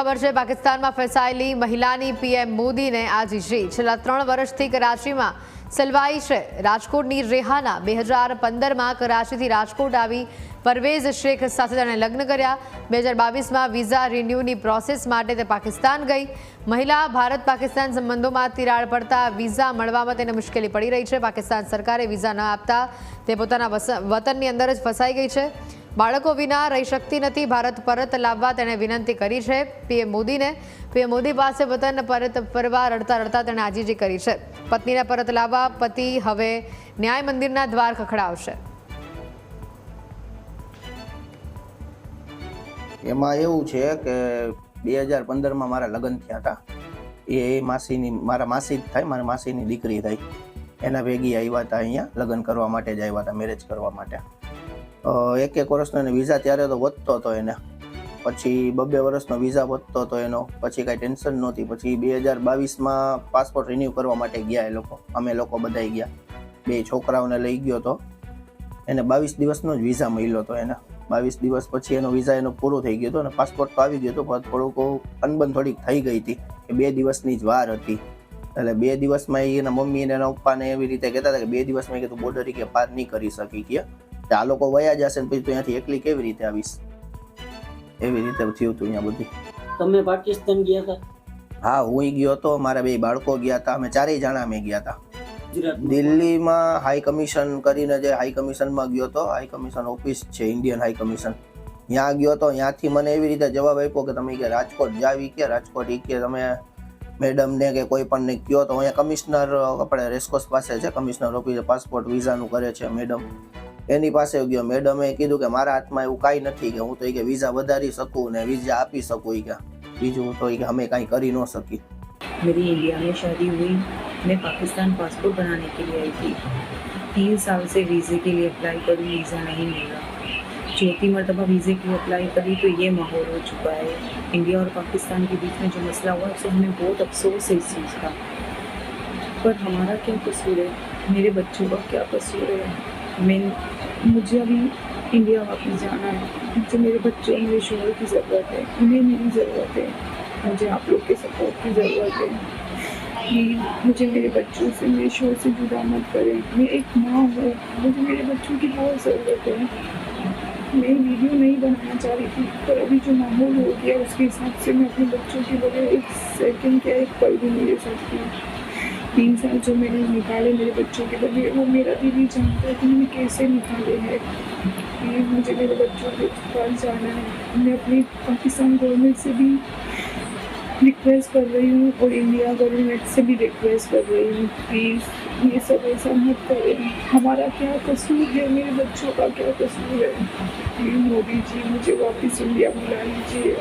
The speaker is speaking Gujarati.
ખબર છે, પાકિસ્તાનમાં ફસાયેલી મહિલાની પીએમ મોદીને આજીજી છેલ્લા ત્રણ વર્ષથી કરાચીમાં સલવાઈ છે. રાજકોટની રેહાના બે હજાર પંદરમાં કરાચીથી રાજકોટ આવી પરવેઝ શેખ સાથે તેણે લગ્ન કર્યા. બે હજાર બાવીસમાં વિઝા રિન્યૂની પ્રોસેસ માટે તે પાકિસ્તાન ગઈ. મહિલા ભારત પાકિસ્તાન સંબંધોમાં તિરાડ પડતા વિઝા મળવામાં તેને મુશ્કેલી પડી રહી છે. પાકિસ્તાન સરકારે વિઝા ન આપતા તે પોતાના વતનની અંદર જ ફસાઈ ગઈ છે. બાળકો વિના રહી શકતી નથી. ભારત પરત લાવવા તેણે વિનંતી કરી છે. પીએમ મોદીને. પીએમ મોદી પાસે વતન પરત ફરવા રડતા રડતા તેણે આજીજી કરી છે. પત્નીને પરત લાવવા પતિ હવે ન્યાય મંદિરના દ્વાર ખખડાવશે. એમાં એવું છે કે બે હજાર પંદરમાં મારા લગ્ન થયા હતા. એ માસીની, મારા માસી જ થાય, મારા માસીની દીકરી થઈ. એના ભેગી આવ્યા હતા અહીંયા લગ્ન કરવા માટે જ આવ્યા હતા મેરેજ કરવા માટે. એક એક વર્ષનો એને વિઝા ત્યારે તો વધતો હતો એને. પછી બબ્બે વર્ષનો વિઝા વધતો હતો એનો. પછી કાંઈ ટેન્શન નહોતી. પછી બે હજાર બાવીસમાં પાસપોર્ટ રિન્યૂ કરવા માટે ગયા એ લોકો. અમે લોકો બધાય ગયા. બે છોકરાઓને લઈ ગયો હતો એને બાવીસ દિવસનો જ વિઝા મળ્યો હતો એને. બાવીસ દિવસ પછી એનો વિઝા એનો પૂરો થઈ ગયો હતો અને પાસપોર્ટ તો આવી ગયો હતો પણ થોડુંક અનબન થોડીક થઈ ગઈ હતી. કે બે દિવસની જ વાર હતી. એટલે બે દિવસમાં એના મમ્મી અને એના પપ્પાને એવી રીતે કહેતા હતા કે બે દિવસમાં કે તું બોર્ડર કે પાર નહીં કરી શકી કે આ લોકો વયા જશે ને પછી તું અહીંયાથી એકલી કેવી રીતે આવીશ? એવી રીતે થયું હતું અહીંયા બધું. તમે પાકિસ્તાન ગયા હતા હા હું ગયો હતો મારા બે બાળકો ગયા હતા અમે ચારેય જણા અમે ગયા હતા દિલ્હીમાં હાઈ કમિશન કરીને જે હાઈ કમિશનમાં ગયો હતો હાઈ કમિશન ઓફિસ છે ઇન્ડિયન હાઈ કમિશન ત્યાં ગયો હતો ત્યાંથી મને એવી રીતે જવાબ આપ્યો કે તમે કે રાજકોટ જાવી કે રાજકોટ ઈ કે તમે મેડમને કે કોઈ પણ ને કયો તો અહીંયા કમિશનર આપણે રેસકોર્સ પાસે છે કમિશનર ઓફિસ પાસપોર્ટ વિઝાનું કરે છે મેડમ એની પાસે ગયો મેડમે કીધું કે મારા હાથમાં એવું કાંઈ નથી કે હું તો ઈ કે વિઝા વધારી શકું ને વિઝા આપી શકું ઈ કે બીજું તો ઈ કે અમે કાંઈ કરી ન શકી मेरी इंडिया में शादी हुई मैं पाकिस्तान पासपोर्ट बनाने के लिए आई थी तीन साल से वीज़े के लिए अप्लाई करूँ वीज़ा नहीं मिला चौथी मरतबा वीज़े के लिए अप्लाई करी तो ये माहौल हो चुका है इंडिया और पाकिस्तान के बीच में जो मसला हुआ उससे हमें बहुत अफसोस है इस चीज़ का पर हमारा क्या कसूर है मेरे बच्चों का क्या कसूर है मैं मुझे अभी इंडिया वापस जाना है। मुझे मेरे बच्चों मेरे शोहर की ज़रूरत है, उन्हें मेरी ज़रूरत है, मुझे आप लोग के सपोर्ट की ज़रूरत है। प्लीज़ मुझे मेरे बच्चों से, मेरे शोर से जुदा मत करें। मैं एक माँ हूँ, मुझे मेरे बच्चों की बहुत ज़रूरत है। मैं वीडियो नहीं बनाना चाह रही थी, पर अभी जो माहौल हो गया, उसके हिसाब से मैं अपने बच्चों के बगैर एक सेकंड क्या एक पल भी नहीं रह सकती। तीन साल जो मैंने निकाले मेरे बच्चों के बगैर वो मेरा दिल ही जानता है कि मैंने कैसे निकाले हैं। प्लीज़ मुझे मेरे बच्चों के पास जाना है। मैं अपनी पाकिस्तान गवर्नमेंट से भी रिक्वेस्ट कर रही हूँ और इंडिया गवर्नमेंट से भी रिक्वेस्ट कर रही हूँ। प्लीज़ ये सब ऐसा मत करें। हमारा क्या कसूर है? मेरे बच्चों का क्या कसूर है? प्लीज़ मोदी जी मुझे वापस इंडिया बुला लीजिए।